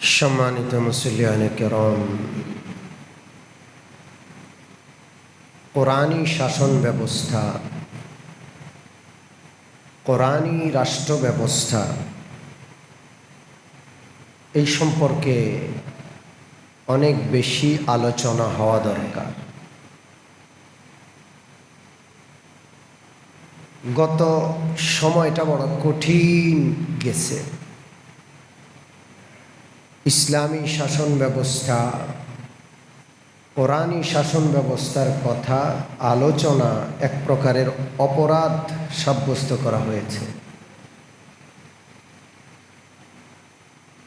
সম্মানিত মুসলিয়ানে কেরম, কোরআনী শাসন ব্যবস্থা, কোরআনী রাষ্ট্র ব্যবস্থা, এই সম্পর্কে অনেক বেশি আলোচনা হওয়া দরকার। গত সময়টা বড় কঠিন গেছে। ইসলামী শাসন ব্যবস্থা, কোরআনী শাসন ব্যবস্থার কথা, আলোচনা এক প্রকারের অপরাধ সাব্যস্ত করা হয়েছে।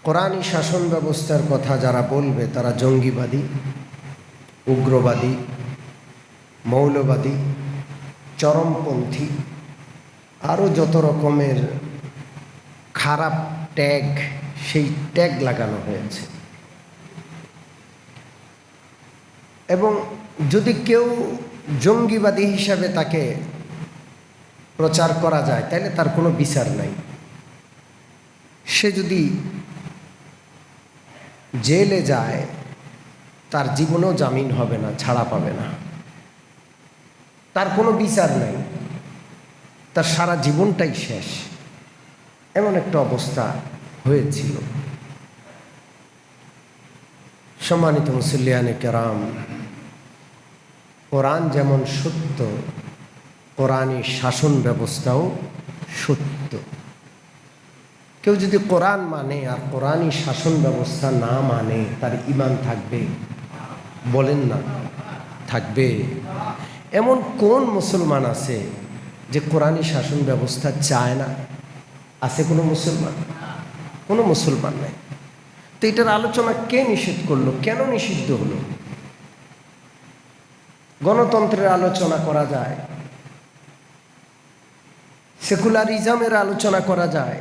কোরআনী শাসন ব্যবস্থার কথা যারা বলবে, তারা জঙ্গিবাদী, উগ্রবাদী, মৌলবাদী, চরমপন্থী আরও যত রকমের খারাপ ট্যাগ সেই ট্যাগ লাগানো হয়েছে। এবং যদি কেউ জঙ্গিবাদী হিসাবে তাকে প্রচার করা যায় তাহলে তার কোনো বিচার নাই। সে যদি জেলে যায়, তার জীবনেও জামিন হবে না, ছাড়া পাবে না। তার কোনো বিচার নাই। তার সারা জীবনটাই শেষ। এমন একটা অবস্থা হয়েছিল। সম্মানিত মুসলিয়ানে কেরাম, কোরআন যেমন সত্য কোরআনী শাসন ব্যবস্থাও সত্য। কেউ যদি কোরআন মানে আর কোরআনী শাসন ব্যবস্থা না মানে তার ইমান থাকবে, বলেন না, থাকবে। এমন কোন মুসলমান আছে যে কোরআনী শাসন ব্যবস্থা চায় না? আছে কোনো মুসলমান? কোনো মুসলমান নাই। তো এটার আলোচনা কে নিষেধ করল? কেন নিষিদ্ধ হলো? গণতন্ত্রের আলোচনা করা যায়, সেকুলারিজমের আলোচনা করা যায়,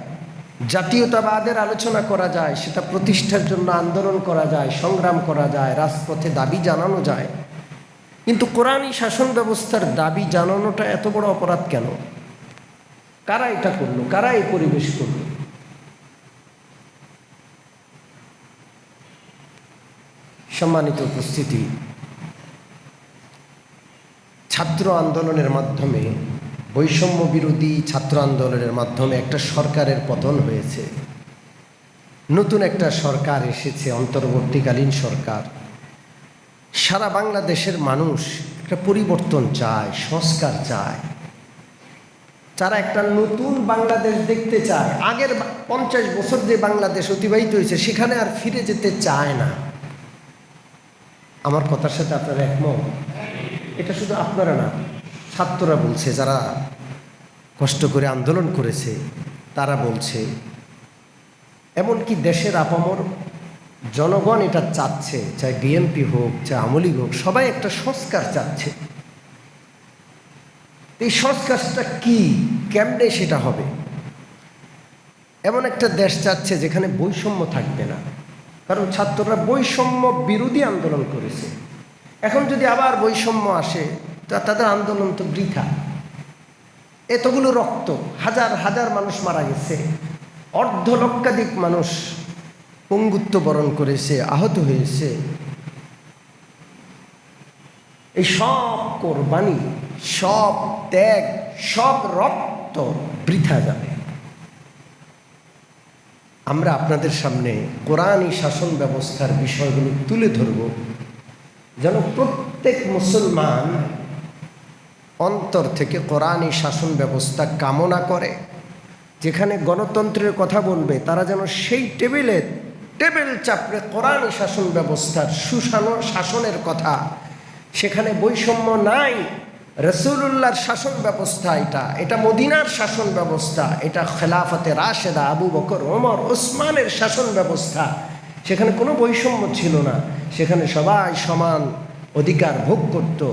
জাতীয়তাবাদের আলোচনা করা যায়, সেটা প্রতিষ্ঠার জন্য আন্দোলন করা যায়, সংগ্রাম করা যায়, রাজপথে দাবি জানানো যায়। কিন্তু কোরআনই শাসন ব্যবস্থার দাবি জানানোটা এত বড় অপরাধ কেন? কারা এটা করল? কারা এই পরিবেশ করল? সম্মানিত উপস্থিতি। ছাত্র আন্দোলনের মাধ্যমে, বৈষম্য বিরোধী ছাত্র আন্দোলনের মাধ্যমে একটা সরকারের পতন হয়েছে। নতুন একটা সরকার এসেছে, অন্তর্বর্তীকালীন সরকার। সারা বাংলাদেশের মানুষ একটা পরিবর্তন চায়, সংস্কার চায়। তারা একটা নতুন বাংলাদেশ দেখতে চায়। আগের পঞ্চাশ বছর যে বাংলাদেশ অতিবাহিত হয়েছে, সেখানে আর ফিরে যেতে চায় না। আমার কথার সাথে আপনারা একমত? এটা শুধু আপনারা না, ছাত্ররা বলছে, যারা কষ্ট করে আন্দোলন করেছে, তারা বলছে, এমনকি দেশের আপামর জনগণ এটা চাচ্ছে, চাই বিএনপি হোক, চাই আমলিগ হোক, সবাই একটা সংস্কার চাচ্ছে। এই সংস্কারটা কি, কেমনে সেটা হবে? এমন একটা দেশ চাচ্ছে যেখানে বৈষম্য থাকবে না। কারণ ছাত্ররা বৈষম্য বিরোধী আন্দোলন করেছে। এখন যদি আবার বৈষম্য আসে, তা তাদের আন্দোলন তো বৃথা। এতগুলো রক্ত, হাজার হাজার মানুষ মারা গেছে। অর্ধ লক্ষাধিক মানুষ পঙ্গুত্ব বরণ করেছে, আহত হয়েছে। এই সব কোরবানি, সব ত্যাগ, সব রক্ত বৃথা যাবে। আমরা আপনাদের সামনে কোরআনই শাসন ব্যবস্থার বিষয়গুলো তুলে ধরব। যেন প্রত্যেক মুসলমান অন্তর থেকে কোরআনই শাসন ব্যবস্থা কামনা করে। যেখানে গণতন্ত্রের কথা বলবে, তারা যেন সেই টেবিলে, টেবিল চাপড়ে কোরআনই শাসন ব্যবস্থার সুশাসন শাসনের কথা। সেখানে বৈষম্য নাই। রসুল্লাহর শাসন ব্যবস্থা এটা। এটা মদিনার শাসন ব্যবস্থা, এটা খেলাফতে রাশেদা, আবু বকর, ওমর, ওসমানের শাসন ব্যবস্থা। সেখানে কোনো বৈষম্য ছিল না। সেখানে সবাই সমান অধিকার ভোগ করত।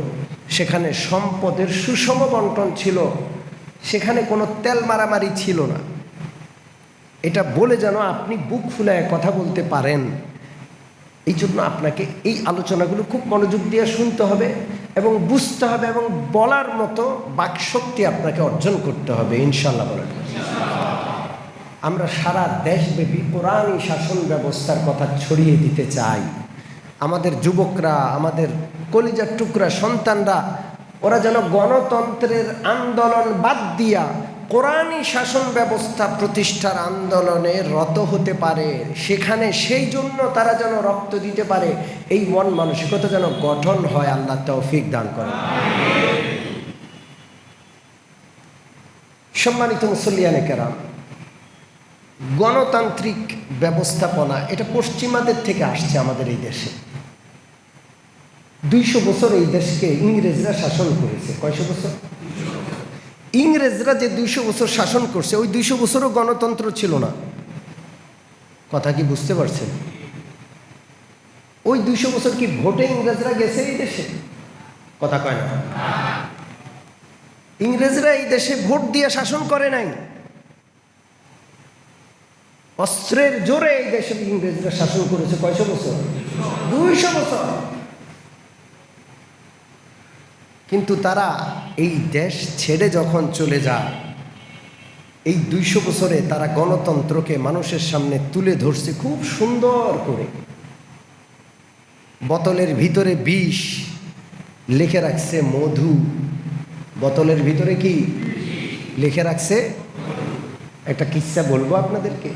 সেখানে সম্পদের সুষম বন্টন ছিল। সেখানে কোনো তেল মারামারি ছিল না। এটা বলে যেন আপনি বুক ফুলায় কথা বলতে পারেন। এই জন্য আপনাকে এই আলোচনাগুলো খুব মনোযোগ দিয়ে শুনতে হবে। এবং বুঝতে হবে এবং বলার মতো বাকশক্তি আপনাকে অর্জন করতে হবে ইনশাল্লাহ বলেন। আমরা সারা দেশব্যাপী কোরআনই শাসন ব্যবস্থার কথা ছড়িয়ে দিতে চাই। আমাদের যুবকরা, আমাদের কলিজার টুকরা সন্তানরা, ওরা যেন গণতন্ত্রের আন্দোলন বাদ দিয়া কোরআনই শাসন ব্যবস্থা প্রতিষ্ঠার আন্দোলনে রত হতে পারে, সেখানে সেই জন্য তারা যেন রক্ত দিতে পারে, এই মন মানসিকতা যেন গঠন হয়, আল্লাহ তৌফিক দান করে সম্মানিত মুসল্লিয়ানে কেরাম, গণতান্ত্রিক ব্যবস্থাপনা, এটা পশ্চিমাদের থেকে আসছে আমাদের এই দেশে। দুইশো বছর এই দেশকে ইংরেজরা শাসন করেছে, কয়শো বছর? ইংরেজরা যে দুইশো বছর শাসন করছে, ওই দুইশো বছরও গণতন্ত্র ছিল না। কথা কি বুঝতে পারছেন? ওই দুইশো বছর কি ভোটে ইংরেজরা গেছে এই দেশে? কথা কয় না। ইংরেজরা এই দেশে ভোট দিয়ে শাসন করে নাই। অস্ত্রের জোরে এই দেশে ইংরেজরা শাসন করেছে কয়শো বছর? দুইশো বছর। কিন্তু তারা এই দেশ ছেড়ে যখন চলে যায়, এই দুইশো বছরে তারা গণতন্ত্রকে মানুষের সামনে তুলে ধরছে খুব সুন্দর করে। বোতলের ভিতরে বিষ লিখে রাখছে মধু। বোতলের ভিতরে কি লিখে রাখছে? একটা কিচ্ছা বলব আপনাদেরকে?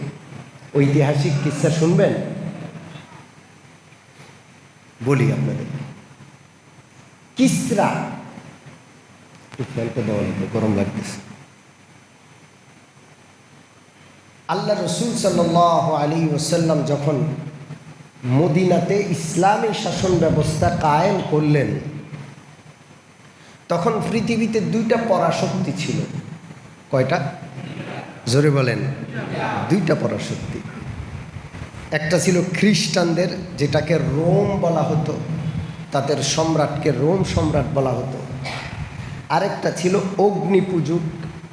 ঐতিহাসিক কিচ্ছা শুনবেন? বলি আপনাদের। কিসরা একটু ফ্যানটা দেওয়া লাগবে গরম লাগতেছে। আল্লাহ রসুল সাল্লাহ আলী ওসাল্লাম যখন মদিনাতে ইসলামী শাসন ব্যবস্থা কায়েম করলেন, তখন পৃথিবীতে দুইটা পরাশক্তি ছিল। কয়টা? জোরে বলেন। দুইটা পরাশক্তি। একটা ছিল খ্রিস্টানদের, যেটাকে রোম বলা হতো, তাদের সম্রাটকে রোম সম্রাট বলা হতো। আরেকটা ছিল অগ্নি পূজক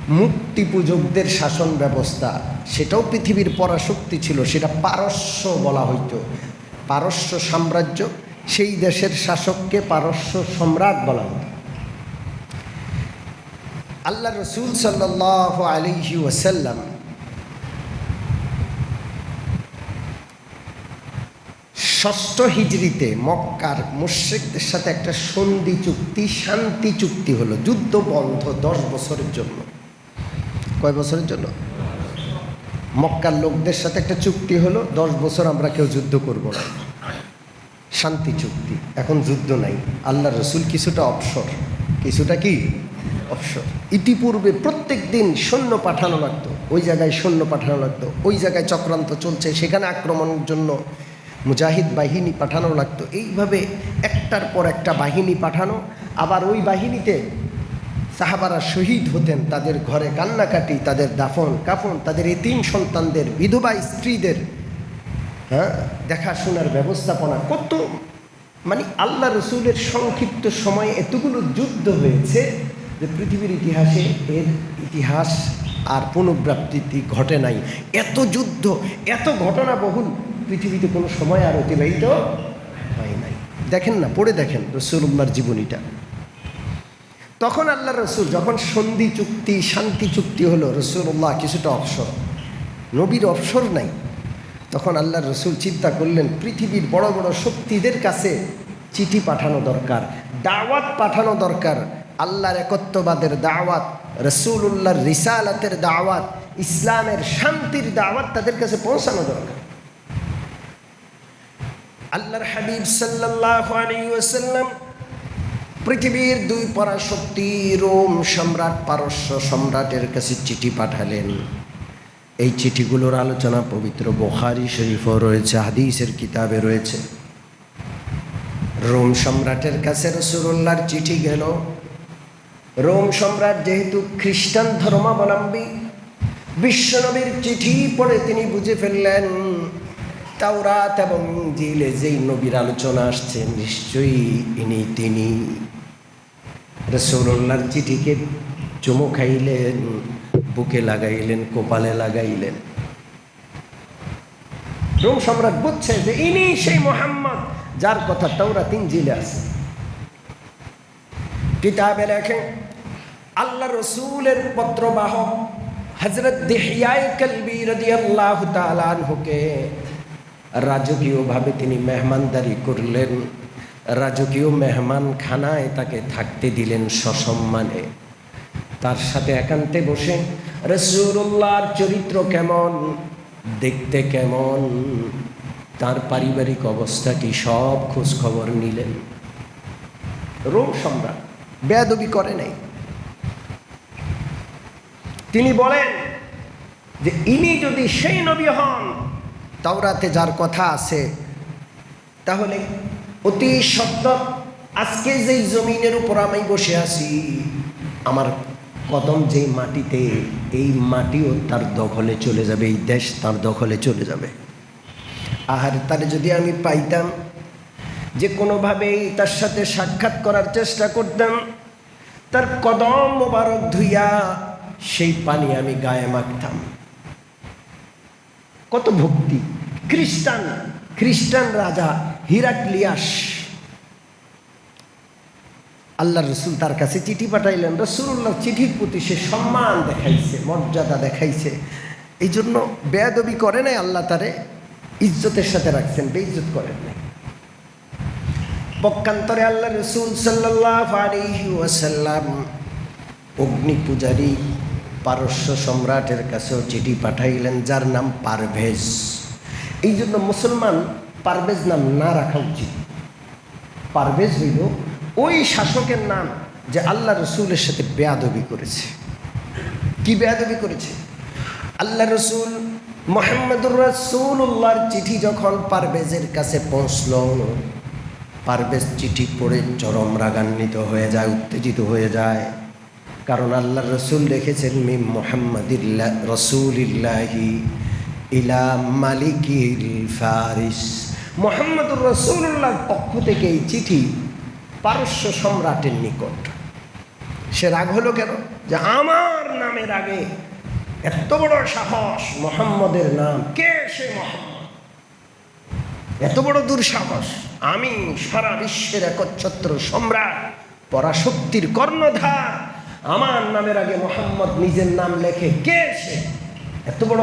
মুক্তি পূজকদের শাসন ব্যবস্থা। সেটাও পৃথিবীর পরাশক্তি ছিল, সেটা পারস্য বলা হইতো। পারস্য সাম্রাজ্য, সেই দেশের শাসককে পারস্য সম্রাট বলা হতো। আল্লাহ রসুল সাল্লাহ আলিহি ওয়াসাল্লাম ষষ্ঠ হিজড়িতে মক্কার মুশ্রিকদের সাথে একটা সন্ধি চুক্তি, শান্তি চুক্তি হলো, যুদ্ধ বন্ধ দশ বছরের জন্য। কয় বছরের জন্য? মক্কার লোকদের সাথে একটা চুক্তি হলো, দশ বছর আমরা কেউ যুদ্ধ করব না। শান্তি চুক্তি, এখন যুদ্ধ নাই। আল্লাহ রসুল কিছুটা অবসর। কিছুটা কি? অবসর। ইতিপূর্বে প্রত্যেক দিন সৈন্য পাঠানো লাগতো। ওই জায়গায় সৈন্য পাঠানো লাগতো, ওই জায়গায় চক্রান্ত চলছে, সেখানে আক্রমণের জন্য মুজাহিদ বাহিনী পাঠানো লাগতো। এইভাবে একটার পর একটা বাহিনী পাঠানো, আবার ওই বাহিনীতে সাহাবারা শহীদ হতেন, তাদের ঘরে কান্নাকাটি, তাদের দাফন, কাফন, তাদের এতিম সন্তানদের, বিধবা স্ত্রীদের হ্যাঁ দেখাশোনার ব্যবস্থাপনা। কত মানে আল্লাহ রসুলের সংক্ষিপ্ত সময়ে এতগুলো যুদ্ধ হয়েছে যে পৃথিবীর ইতিহাসে এর ইতিহাস আর পুনঃপ্রাপ্তি ঘটে নাই। এত যুদ্ধ, এত ঘটনা বহুল পৃথিবীতে কোনো সময় আর অতিবাহিত হয় নাই। দেখেন না, পড়ে দেখেন রসুল্লাহর জীবনীটা। তখন আল্লাহ রসুল যখন সন্ধি চুক্তি, শান্তি চুক্তি হলো, রসুল্লাহ কিছুটা অবসর। নবীর অবসর নাই। তখন আল্লাহ রসুল চিন্তা করলেন, পৃথিবীর বড় বড় শক্তিদের কাছে চিঠি পাঠানো দরকার, দাওয়াত পাঠানো দরকার। আল্লাহর একত্ববাদের দাওয়াত রসুল উল্লাহর রিসালাতের দাওয়াত, ইসলামের শান্তির দাওয়াত তাদের কাছে পৌঁছানো দরকার। আল্লাহর হাবিব সাল্লাহ আলাইসাল্লাম পৃথিবীর দুই পরাশক্তি রোম সম্রাট, পারস্য সম্রাটের কাছে চিঠি পাঠালেন। এই চিঠিগুলোর আলোচনা পবিত্র বোখারি শরীফও রয়েছে, হাদিসের কিতাবে রয়েছে। রোম সম্রাটের কাছে রসুল্লাহর চিঠি গেল। রোম সম্রাট যেহেতু খ্রিস্টান ধর্মাবলম্বী, বিশ্বনবীর চিঠি পড়ে তিনি বুঝে ফেললেন তাওরাত এবং জিলে যেই নবীর আলোচনা আসছে, নিশ্চয়ই ইনি তিনি রসৌল্লার চিঠিকে চুমো খাইলেন, বুকে লাগাইলেন, কপালে লাগাইলেন। রোম সম্রাট বুঝছে যে ইনি সেই মোহাম্মদ যার কথা তাওরা তিন জিলে আছে। কিতাবে লেখে, আল্লাহ রসুলের পত্রবাহক হজরত দেহিয়ায় কলবি রাদিয়াল্লাহু তাআলা আনহুকে রাজকীয়ভাবে তিনি মেহমানদারি করলেন। রাজকীয় মেহমান খানায় তাকে থাকতে দিলেন সসম্মানে। তার সাথে একান্তে বসে রসুল্লাহর চরিত্র কেমন? দেখতে কেমন? তার পারিবারিক অবস্থা কি সব খোঁজ খবর নিলেন। রোম সম্রাট বেয়াদবি করে নাই। তিনি বলেন যে, ইনি যদি সেই নবী হন তাওরাতে যার কথা আছে, তাহলে অতি সত্য আজকে যেই জমিনের উপর আমি বসে আছি, আমার কদম যেই মাটিতে, এই মাটিও তার দখলে চলে যাবে, এই দেশ তার দখলে চলে যাবে। আর তার যদি আমি পাইতাম, যে কোনোভাবেই তার সাথে সাক্ষাৎ করার চেষ্টা করতাম, তার কদম মোবারক ধুইয়া সেই পানি আমি গায়ে মাখতাম। কত ভক্তি। খ্রিস্টান খ্রিস্টান রাজা হিরাক্লিয়াস। আল্লাহ রসুল তার কাছে চিঠি পাঠাইলেন রসুল্লাহ চিঠির প্রতি সে সম্মান দেখাইছে, মর্যাদা দেখাইছে। এই জন্য বেয়াদবি করে নাই, আল্লাহ তারে ইজ্জতের সাথে রাখছেন, বেইজ্জত করেন নাই। পক্ষান্তরে আল্লাহ রসুল সাল্লাহ ওয়াসাল্লাম অগ্নি পূজারী, পারস্য সম্রাটের কাছেও চিঠি পাঠাইলেন, যার নাম পারভেজ। এই জন্য মুসলমান পারভেজ নাম না রাখা উচিত। পারভেজ হইল ওই শাসকের নাম যে আল্লাহ রসুলের সাথে বেয়াদবি করেছে। কি বেয়াদবি করেছে? আল্লাহ রসুল মোহাম্মদুর রসুল্লাহর চিঠি যখন পারভেজের কাছে পৌঁছল, পারভেজ চিঠি পড়ে চরম রাগান্বিত হয়ে যায়, উত্তেজিত হয়ে যায়। কারণ আল্লাহ রসুল লিখেছেন মিম মোহাম্মদিল্লা রসুলিল্লাহি ইলা মালিকিল ফারিস। মোহাম্মদুর রসুল্লাহর পক্ষ থেকে এই চিঠি পারস্য সম্রাটের নিকট। সে রাগ হলো কেন? যে আমার নামের আগে এত বড় সাহস মোহাম্মদের নাম, কে সে মোহাম্মদ? এত বড় দুঃসাহস, আমি সারা বিশ্বের একচ্ছত্র সম্রাট, পরাশক্তির কর্ণধার, আমার নামের আগে মোহাম্মদ নিজের নাম লেখে কে সে? এত বড়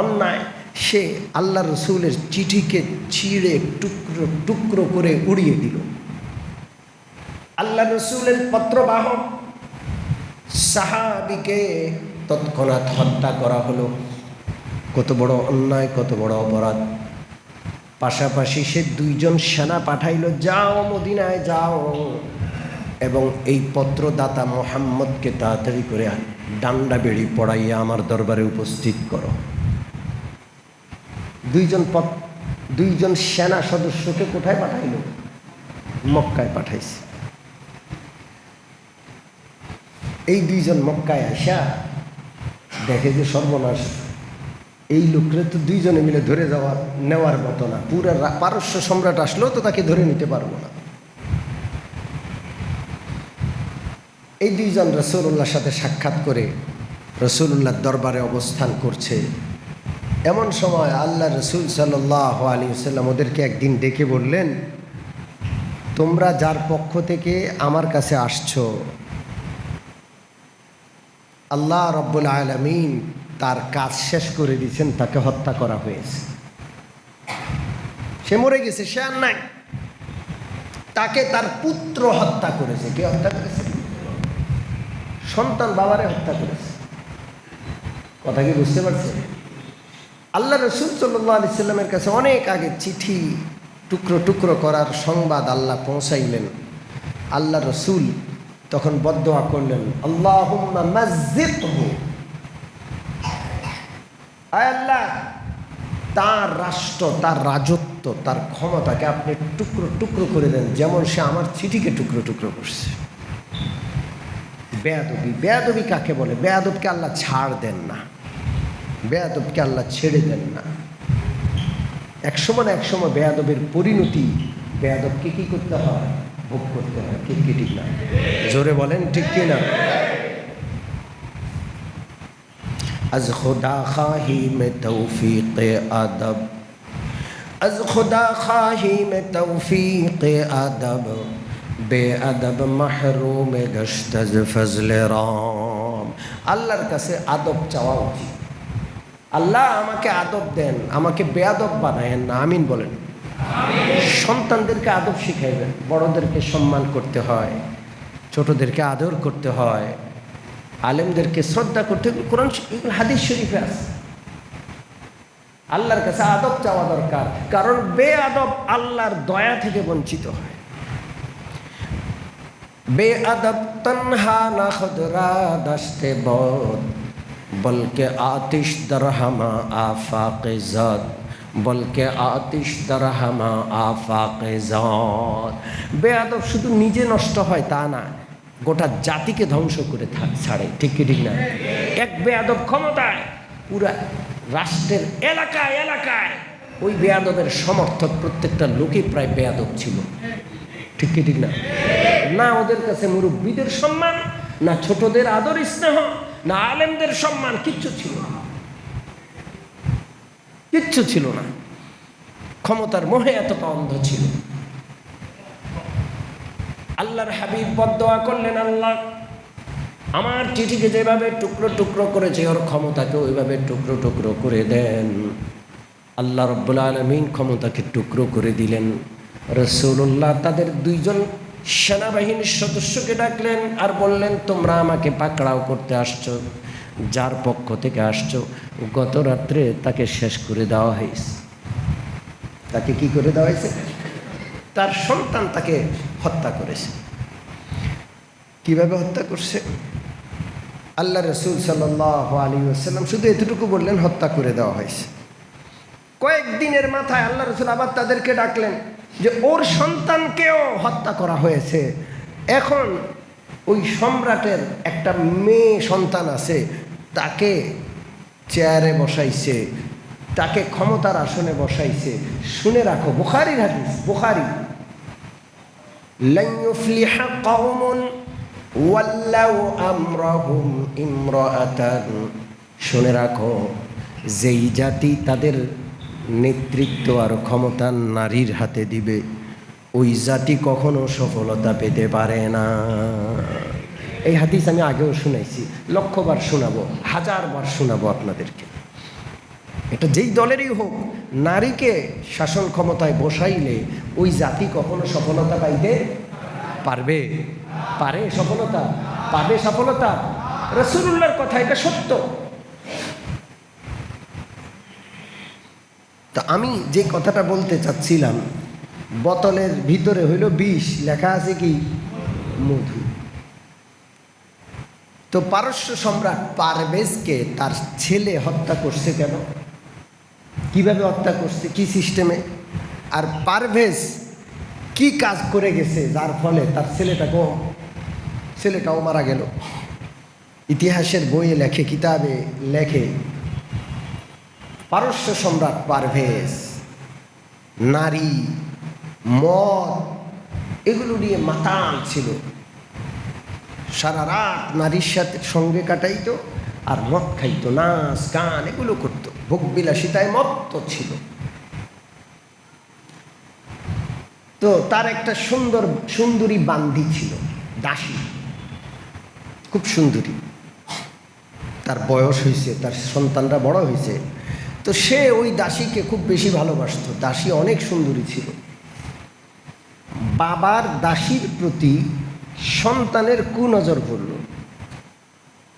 অন্যায়। সে আল্লাহ রসুলের চিঠিকে ছিঁড়ে টুকরো টুকরো করে উড়িয়ে দিল। আল্লাহ রসুলের পত্রবাহক সাহাবিকে তৎক্ষণাৎ হত্যা করা হলো। কত বড় অন্যায়, কত বড় অপরাধ। পাশাপাশি সে দুইজন সেনা পাঠাইল, যাও মদিনায়, যাও। এবং এই পত্রদাতা মোহাম্মদকে তাড়াতাড়ি করে ডান্ডা বেড়ি পড়াইয়া আমার দরবারে উপস্থিত করো। দুইজন পথ দুইজন সেনা সদস্যকে কোথায় পাঠাইল? মক্কায় পাঠাইছে। এই দুইজন মক্কায় আসা দেখে যে সর্বনাশ। এই লোকরে তো দুইজনে মিলে ধরে যাওয়ার নেওয়ার মতো না। পুরো পারস্য সম্রাট আসলেও তো তাকে ধরে নিতে পারব না। এই দুইজন রসুল্লাহর সাথে সাক্ষাৎ করে রসুল্লাহর দরবারে অবস্থান করছে। এমন সময় আল্লাহ রসুল সাল্লাহ আলী সাল্লাম ওদেরকে একদিন ডেকে বললেন, তোমরা যার পক্ষ থেকে আমার কাছে আসছো, আল্লাহ রব্বুল আলমিন তার কাজ শেষ করে দিয়েছেন, তাকে হত্যা করা হয়েছে। সে মরে গেছে, সে আর নাই। তাকে তার পুত্র হত্যা করেছে। কে হত্যা করেছে? সন্তান বাবারে হত্যা করেছে। কথা কি বুঝতে পারছে আল্লাহ রসুল সাল্লাহ আলি সাল্লামের কাছে অনেক আগে চিঠি, টুকরো টুকরো করার সংবাদ আল্লাহ পৌঁছাইলেন। আল্লাহ রসুল তখন বদোয়া করলেন আল্লাহ আল্লাহ, তার রাষ্ট্র, তার রাজত্ব, তার ক্ষমতাকে আপনি টুকরো টুকরো করে দেন, যেমন সে আমার চিঠিকে টুকরো টুকরো করছে। বেয়াদবি বেয়াদবি কাকে বলে? বেয়াদবকে আল্লাহ ছাড় দেন না। বেয়াদবকে আল্লাহ ছেড়ে দেন না। একসময় সময় এক বেয়াদবের পরিণতি, বেয়াদবকে কী করতে হয়? ভোগ করতে হয়। ঠিক কি, ঠিক না? জোরে বলেন, ঠিক কি না? از خدا خواہی میں توفیق ادب از خدا خواہی میں توفیق ادب بے ادب محروم گشت از فضل رام আল্লাহর কাছে আদব চাওয়া উচিত। আল্লাহ আমাকে আদব দেন, আমাকে বেয়াদব বানায়েন না, আমিন বলেন। সন্তানদেরকে আদব শিখাইবেন, বড়দেরকে সম্মান করতে হয়, ছোটদেরকে আদর করতে হয়, আলেমদেরকে শ্রদ্ধা করতে কোরআন হাদিস শরীফে আছে। আল্লাহর কাছে আদব চাওয়া দরকার, কারণ বে আদব আল্লাহর দয়া থেকে বঞ্চিত হয়। বে আদব তন্হা না খুদরা দস্তে বলকে আতিশ দরহমা আফাকে জাদ, বলকে আতিশ দরহমা আফাকে জাদ। বে আদব শুধু নিজে নষ্ট হয় তা না, গোটা জাতিকে ধ্বংস করে ছাড়ে, ঠিক কি ঠিক না? এক বেয়াদব ক্ষমতায়, পুরা রাষ্ট্রের এলাকায় এলাকায়। ওই বেয়াদবের সমর্থক প্রত্যেকটা লোকই প্রায় বেয়াদব ছিল, ঠিক কি ঠিক না? না ওদের কাছে মুরব্বীদের সম্মান, না ছোটদের আদর স্নেহ না আলেমদের সম্মান কিচ্ছু ছিল না। কিচ্ছু ছিল না। ক্ষমতার মোহে এতটা অন্ধ ছিল। আল্লাহর হাবিব বদোয়া করলেন, আল্লাহ, আমার চিঠিকে যেভাবে টুকরো টুকরো করেছে, ওর ক্ষমতাকে ওইভাবে টুকরো টুকরো করে দেন। আল্লাহ রব্বুল আলমিন ক্ষমতাকে টুকরো করে দিলেন। রসুল্লাহ তাদের দুইজন সেনাবাহিনীর সদস্যকে ডাকলেন আর বললেন তোমরা আমাকে পাকড়াও করতে আসছো যার পক্ষ থেকে আসছো। গত রাত্রে তাকে শেষ করে দেওয়া হয়েছে। তাকে কি করে দেওয়া হয়েছে? তার সন্তান তাকে হত্যা করেছে। কীভাবে হত্যা করছে? আল্লাহ রসুল সাল্লাহ আলী আসাল্লাম শুধু এতটুকু বললেন হত্যা করে দেওয়া হয়েছে। কয়েকদিনের মাথায় আল্লাহ রসুল আবার তাদেরকে ডাকলেন। যে ওর সন্তানকেও হত্যা করা হয়েছে। এখন ওই সম্রাটের একটা মেয়ে সন্তান আছে, তাকে চেয়ারে বসাইছে, তাকে ক্ষমতার আসনে বসাইছে। শুনে রাখো, বুখারির হাদিস, বুখারি। শুনে রাখো, যেই জাতি তাদের নেতৃত্ব আর ক্ষমতা নারীর হাতে দিবে। ওই জাতি কখনো সফলতা পেতে পারে না। এই হাদিস আমি আগেও শুনাইছি, লক্ষবার শোনাবো, হাজারবার শোনাবো আপনাদেরকে। এটা যেই দলেরই হোক, নারীকে শাসন ক্ষমতায় বসাইলে ওই জাতি কখনো সফলতা পাইতে পারবে? পারে সফলতা? পাবে সফলতা? রসুল্লাহর কথা, এটা সত্য। তা আমি যে কথাটা বলতে চাচ্ছিলাম, বোতলের ভিতরে হইল বিষ, লেখা আছে কি? মধু। তো পারস্য সম্রাট পারভেজকে তার ছেলে হত্যা করছে কেন? কীভাবে হত্যা করছে? কি সিস্টেমে? আর পারভেজ কি কাজ করে গেছে? যার ফলে তার ছেলেটাকেও, ছেলেটাও মারা গেল। ইতিহাসের বইয়ে লেখে, কিতাবে লেখে পারস্য সম্রাট পারভেজ, নারী, মদ, এগুলো নিয়ে মাতাল ছিল। সারা রাত নারীর সাথে সঙ্গে কাটাইতো আর মদ খাইতো, নাচ, গান, এগুলো করতো। বিলাসিতায় মত্ত ছিল। তো তার একটা সুন্দর, সুন্দরী বান্দি ছিল, দাসী। খুব সুন্দরী। তার বয়স হয়েছে তার সন্তানরা বড় হয়েছে তো সে ওই দাসীকে খুব বেশি ভালোবাসতো। দাসী অনেক সুন্দরী ছিল। বাবার দাসীর প্রতি সন্তানের কুনজর পড়ল।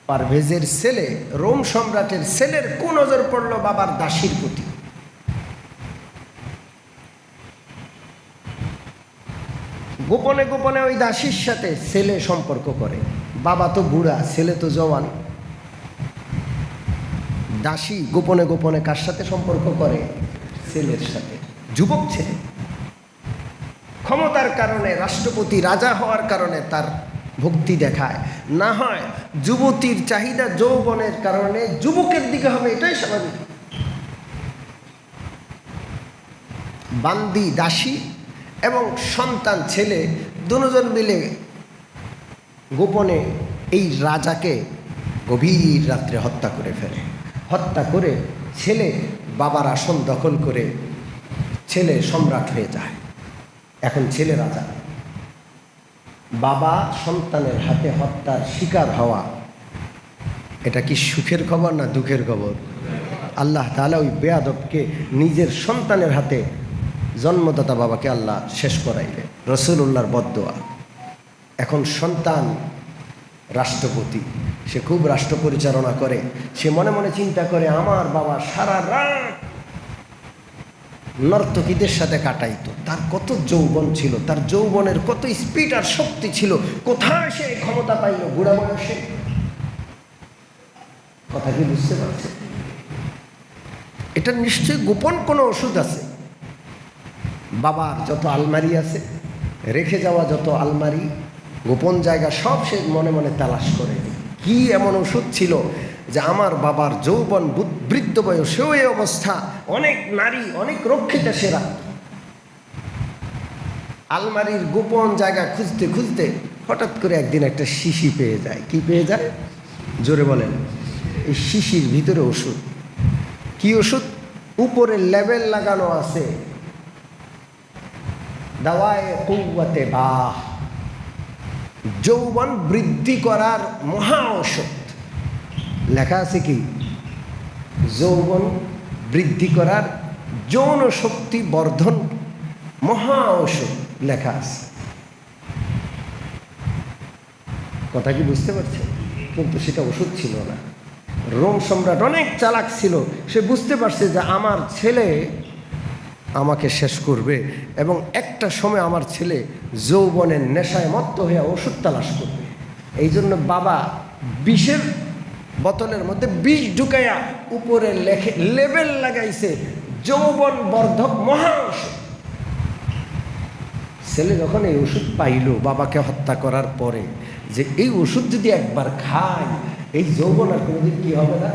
পারভেজের ছেলে, রোম সম্রাটের ছেলের কুনজর পড়ল বাবার দাসীর প্রতি। গোপনে গোপনে ওই দাসীর সাথে ছেলে সম্পর্ক করে। বাবা তো বুড়া, ছেলে তো জওয়ান। দাসী গোপনে গোপনে কার সাথে সম্পর্ক করে? ছেলের সাথে। যুবক ছেলে। ক্ষমতার কারণে, রাষ্ট্রপতি রাজা হওয়ার কারণে তার ভক্তি দেখায়। না হয় যুবতীর চাহিদা যৌবনের কারণে যুবকের দিকে হবে, এটাই স্বাভাবিক। বান্দি, দাসী এবং সন্তান, ছেলে দুজন মিলে গোপনে এই রাজাকে গভীর রাত্রে হত্যা করে ফেলে। হত্যা করে ছেলে বাবার আসন দখল করে ছেলে সম্রাট হয়ে যায়। এখন ছেলে রাজা। বাবা সন্তানের হাতে হত্যার শিকার হওয়া, এটা কি সুখের খবর না দুঃখের খবর? আল্লাহ তাহলে ওই বেয়াদবকে নিজের সন্তানের হাতে জন্মদাতা বাবাকে আল্লাহ শেষ করাইলে রসুল্লাহর বদোয়া এখন সন্তান রাষ্ট্রপতি। সে খুব রাষ্ট্র পরিচালনা করে, সে মনে মনে চিন্তা করে, আমার বাবা সারা রাত নর্তকীদের সাথে কাটাইতো। তার কত যৌবন ছিল, তার যৌবনের কত স্পিড আর শক্তি ছিল, কোথায় সে ক্ষমতা পাইল, বুড়া বয়সে? কথা কি বুঝতে পারছে এটা নিশ্চয়ই গোপন কোনো ওষুধ আছে? বাবার যত আলমারি আছে, রেখে যাওয়া যত আলমারি, গোপন জায়গা সব সে মনে মনে তালাশ করে। কি এমন ওষুধ ছিল যে আমার বাবার যৌবন বুদ- বৃদ্ধ বয়সেও এই অবস্থা? অনেক নারী, অনেক রক্ষিতা সেরা। আলমারির গোপন জায়গা খুঁজতে খুঁজতে হঠাৎ করে একদিন একটা শিশি পেয়ে যায়। কি পেয়ে যায়? জোরে বলেন। এই শিশির ভিতরে ওষুধ। কি ওষুধ? উপরে লেবেল লাগানো আছে। দাওয়ায় কৌয়াতে বাহ। যৌবন বৃদ্ধি করার মহা ঔষধ। লেখা আছে কি? যৌবন বৃদ্ধি করার যৌন শক্তি বর্ধন মহা ঔষধ লেখা আছে। কথা কি বুঝতে পারছে? কিন্তু সেটা ওষুধ ছিল না। রোম সম্রাট অনেক চালাক ছিল, সে বুঝতে পারছে যে আমার ছেলে আমাকে শেষ করবে এবং একটা সময় আমার ছেলে যৌবনের নেশায় মত্ত হয়ে ওষুধ তালাশ করবে। এই জন্য বাবা বিষের বোতলের মধ্যে বিষ ঢুকাইয়া উপরে লেখে, লেবেল লাগাইছে যৌবন বর্ধক মহা ছেলে যখন এই ওষুধ পাইল, বাবাকে হত্যা করার পরে যে এই ওষুধ যদি একবার খায়, এই যৌবন আর কোনোদিন কী হবে না?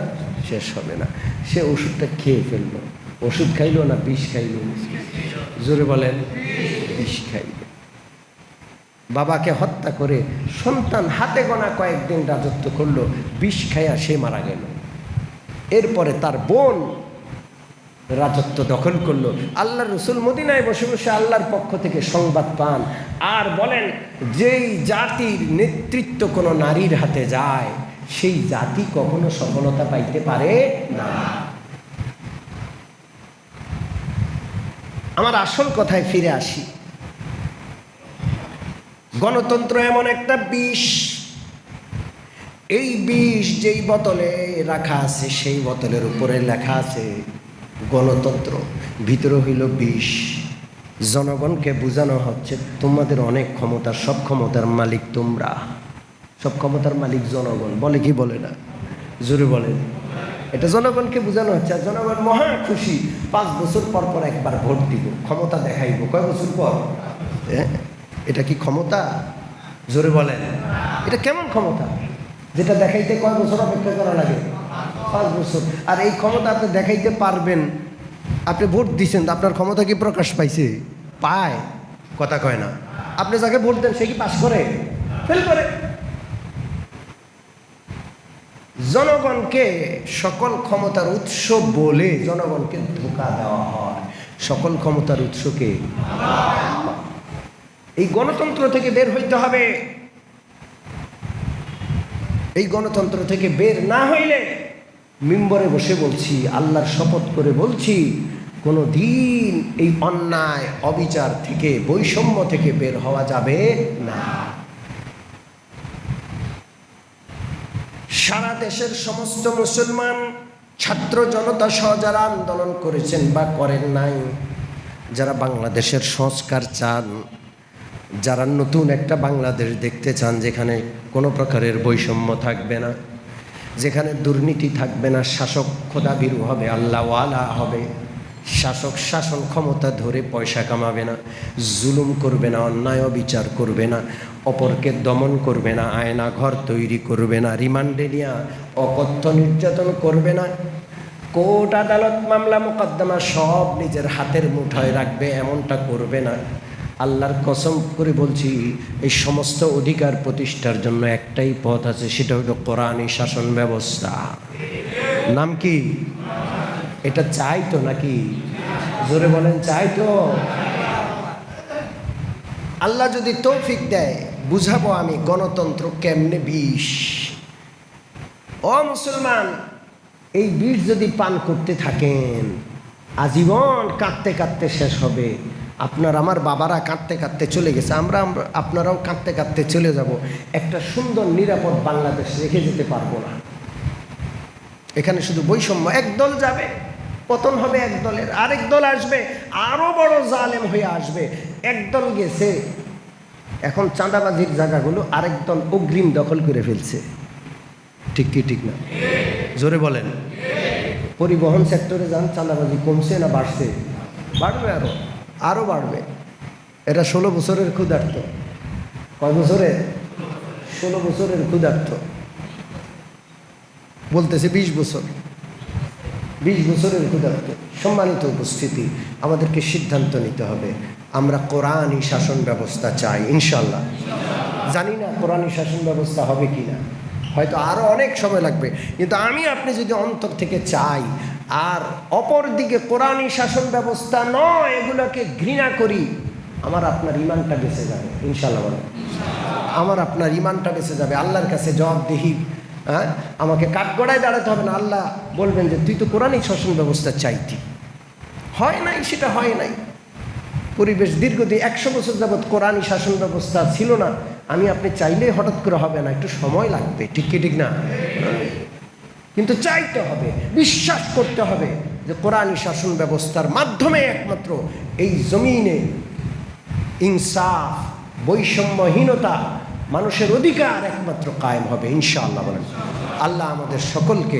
শেষ হবে না। সে ওষুধটা খেয়ে ফেলল। ওষুধ খাইলো না বিষ খাইল? জোরে বলেন, বিষ খাইল। বাবাকে হত্যা করে সন্তান হাতে গোনা কয়েকদিন রাজত্ব করল, বিষ খাইয়া সে মারা গেল। এরপরে তার বোন রাজত্ব দখল করল। আল্লাহ রসুল মদিনায় বসে বসে আল্লাহর পক্ষ থেকে সংবাদ পান। আর বলেন, যেই জাতির নেতৃত্ব কোনো নারীর হাতে যায়, সেই জাতি কখনো সফলতা পাইতে পারে না। আমার আসল কথায় ফিরে আসি। গণতন্ত্র এমন একটা বিষ। এই বিষ যেই বোতলে রাখা আছে, সেই বোতলের উপরে লেখা আছে, গণতন্ত্র। ভিতরে হইল বিষ। জনগণকে বোঝানো হচ্ছে, তোমাদের অনেক ক্ষমতা, সব ক্ষমতার মালিক তোমরা। সব ক্ষমতার মালিক জনগণ, বলে কি বলে না? জোরে বলে এটা জনগণকে বোঝানো হচ্ছে, আর জনগণ মহা খুশি, পাঁচ বছর পর পর একবার ভোট দিব, ক্ষমতা দেখাইব, কয় বছর পর? এটা কি ক্ষমতা? জোরে বলেন। এটা কেমন ক্ষমতা? যেটা দেখাইতে কয় বছর অপেক্ষা করা লাগে? পাঁচ বছর। আর এই ক্ষমতা আপনি দেখাইতে পারবেন, আপনি ভোট দিচ্ছেন আপনার ক্ষমতা কি প্রকাশ পাইছে? পায়, কথা কয় না। আপনি যাকে ভোট দেন, সে কি পাশ করে? ফেল করে। জনগণকে সকল ক্ষমতার উৎস বলে জনগণকে ধোকা দেওয়া হয়। সকল ক্ষমতার উৎসকে এই গণতন্ত্র থেকে বের হইতে হবে। এই গণতন্ত্র থেকে বের না হইলে মিম্বরে বসে বলছি, আল্লাহর শপথ করে বলছি, কোনো দিন এই অন্যায়, অবিচার থেকে, বৈষম্য থেকে বের হওয়া যাবে না। সারা দেশের সমস্ত মুসলমান ছাত্র জনতা সহ যারা আন্দোলন করেছেন বা করেন নাই, যারা বাংলাদেশের সংস্কার চান, যারা নতুন একটা বাংলাদেশ দেখতে চান, যেখানে কোনো প্রকারের বৈষম্য থাকবে না, যেখানে দুর্নীতি থাকবে না, শাসক খোদাবিরু হবে আল্লাহওয়ালা হবে, শাসক শাসন ক্ষমতা ধরে পয়সা কামাবে না, জুলুম করবে না, অন্যায় বিচার করবে না অপরকে দমন করবে না, আয়না ঘর তৈরি করবে না, রিমান্ডে নিয়ে অকথ্য নির্যাতন করবে না। কোর্ট আদালত মামলা মোকদ্দমা সব নিজের হাতের মুঠোয় রাখবে, এমনটা করবে না। আল্লাহর কসম করে বলছি, এই সমস্ত অধিকার প্রতিষ্ঠার জন্য একটাই পথ আছে, সেটা হলো কোরআনী শাসন ব্যবস্থা। নাম কি? এটা চাই তো নাকি? জোরে বলেন, চাই তো। আল্লাহ যদি তৌফিক দেয় বুঝাবো আমি গণতন্ত্র কেমনে বিষ? ও মুসলমান, এই বিষ যদি পান করতে থাকেন, আজীবন কাঁদতে কাঁদতে শেষ হবে। আপনার আমার বাবারা কাঁদতে কাঁদতে চলে গেছে, আমরা আপনারাও কাঁদতে কাঁদতে চলে যাব। একটা সুন্দর নিরাপদ বাংলাদেশ রেখে যেতে পারব না। এখানে শুধু বৈষম্য একদল যাবে, পতন হবে এক দলের, আরেক দল আসবে, আরও বড় জালেম হয়ে আসবে। একদল গেছে এখন চাঁদাবাজির জায়গাগুলো আরেক দল অগ্রিম দখল করে ফেলছে। ঠিক কি, ঠিক না? জোরে বলেন। পরিবহন সেক্টরে যান, চাঁদাবাজি কমছে না বাড়ছে? বাড়বে আরও আরও বাড়বে। এটা ষোলো বছরের ক্ষুধার্ত। কয় বছরের ষোলো বছরের ক্ষুধার্ত। বলতেছে বিশ বছর। বিশ বছরের ক্ষুধার্ত। সম্মানিত উপস্থিতি, আমাদেরকে সিদ্ধান্ত নিতে হবে। আমরা কোরআনই শাসন ব্যবস্থা চাই, ইনশাল্লাহ। জানি না কোরআনই শাসন ব্যবস্থা হবে কি না হয়তো আরও অনেক সময় লাগবে। কিন্তু আমি, আপনি যদি অন্তর থেকে চাই, আর অপর দিকে কোরআনই শাসন ব্যবস্থা নয়, এগুলোকে ঘৃণা করি, আমার আপনার ইমানটা বেঁচে যাবে, ইনশাল্লাহ আমার আপনার ইমানটা বেঁচে যাবে, আল্লাহর কাছে জবাবদিহি হ্যাঁ? আমাকে কাঠগড়ায় দাঁড়াতে হবে না। আল্লাহ বলবেন যে, তুই তো কোরআনিক শাসন ব্যবস্থা চাইতি। হয় নাই, সেটা হয় নাই। পরিবেশ দীর্ঘদিন, একশো বছর যাবৎ কোরআনই শাসন ব্যবস্থা ছিল না। আমি আপনি চাইলেই হঠাৎ করে হবে না, একটু সময় লাগবে, ঠিক কি, ঠিক না? কিন্তু চাইতে হবে, বিশ্বাস করতে হবে যে কোরআনই শাসন ব্যবস্থার মাধ্যমে একমাত্র এই জমিনে ইনসাফ, বৈষম্যহীনতা মানুষের অধিকার একমাত্র কায়েম হবে, ইনশাআল্লাহ বলেন। আল্লাহ আমাদের সকলকে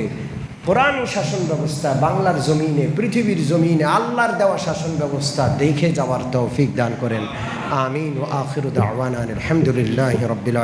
কোরআন শাসন ব্যবস্থা, বাংলার জমিনে, পৃথিবীর জমিনে আল্লাহর দেওয়া শাসন ব্যবস্থা দেখে যাওয়ার তৌফিক দান করেন। আমিন ও আখির দাওয়ান আলহামদুলিল্লাহ রবিল